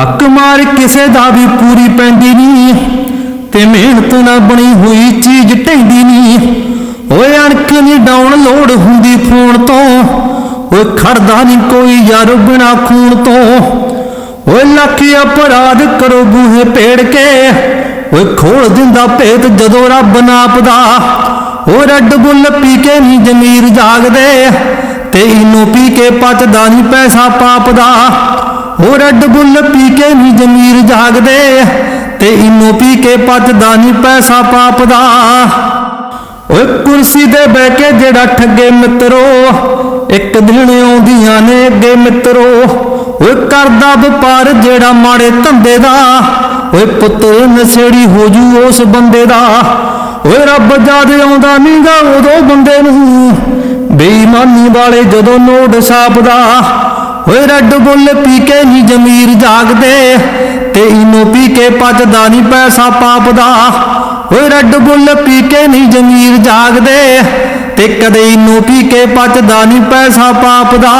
ਹੱਕ ਮਾਰ ਕਿਸੇ ਦਾ ਵੀ ਪੂਰੀ ਪੈਂਦੀ ਨਹੀਂ ਤੇ ਮਿਹਨਤ ਨਾ ਬਣੀ ਹੋਈ ਚੀਜ਼ ਢੈਂਦੀ ਨਹੀਂ। ਓਏ ਅਣਖ ਨਹੀਂ ਡਾਉਣ ਹੁੰਦੀ ਫੋਨ ਤੋਂ, ਓਏ ਖੜਦਾ ਨਹੀਂ ਕੋਈ ਯਾਰ ਬਿਨਾ ਖੂਨ ਤੋਂ। ਓਏ ਲੱਖ ਅਪਰਾਧ ਕਰੋ ਬੂਹੇ ਪੇੜ ਕੇ, ਓਏ ਖੋਲ ਦਿੰਦਾ ਭੇਤ ਜਦੋਂ ਰੱਬ ਨਾਪਦਾ। ਓ ਰੱਡ ਬੁੱਲ ਪੀ ਕੇ ਨਹੀਂ ਜ਼ਮੀਰ ਜਾਗਦੇ, ਤੇ ਇਹਨੂੰ ਪੀ ਕੇ ਪਚਦਾ ਨਹੀਂ ਪੈਸਾ ਪਾਪ ਦਾ ਉਹ ਰੱਡ ਬੁੱਲ ਪੀ ਕੇ ਨਹੀਂ ਜ਼ਮੀਰ ਜਾਗਦੇ, ਤੇ ਇਹਨੂੰ ਪੀ ਕੇ ਪਚਦਾ ਨਹੀਂ ਪੈਸਾ ਪਾਪ ਦਾ ਓਏ ਕੁਰਸੀ ਤੇ ਬਹਿ ਕੇ ਜਿਹੜਾ ਠੱਗੇ ਮਿੱਤਰੋ, ਇੱਕ ਦਿਨ ਆਉਂਦੀਆਂ ਨੇ ਅੱਗੇ ਮਿੱਤਰੋ। ਓਏ ਕਰਦਾ ਵਪਾਰ ਜਿਹੜਾ ਮਾੜੇ ਧੰਦੇ ਦਾ, ਓਏ ਪੁੱਤਰ ਨਸ਼ੇੜੀ ਹੋ ਜੂ ਉਸ ਬੰਦੇ ਦਾ। ਓਏ ਰੱਬ ਜਦ ਆਉਂਦਾ ਨਹੀਂਗਾ ਉਦੋਂ ਬੰਦੇ ਨੂੰ ਬੇਈਮਾਨੀ ਵਾਲੇ ਜਦੋਂ ਨੋਟ ਸਾਪਦਾ ਓਏ ਰੱਡ ਬੁੱਲ ਪੀ ਕੇ ਨਹੀਂ ਜ਼ਮੀਰ ਜਾਗਦੇ, ਤੇ ਇਹਨੂੰ ਪੀ ਕੇ ਪਚਦਾ ਨਹੀਂ ਪੈਸਾ ਪਾਪ ਦਾ ਓਏ ਰੱਡ ਬੁੱਲ ਪੀ ਕੇ ਨਹੀਂ ਜ਼ਮੀਰ ਜਾਗਦੇ, ਤੇ ਕਦੇ ਇਹਨੂੰ ਪੀ ਕੇ ਪਚਦਾ ਨਹੀਂ ਪੈਸਾ ਪਾਪ ਦਾ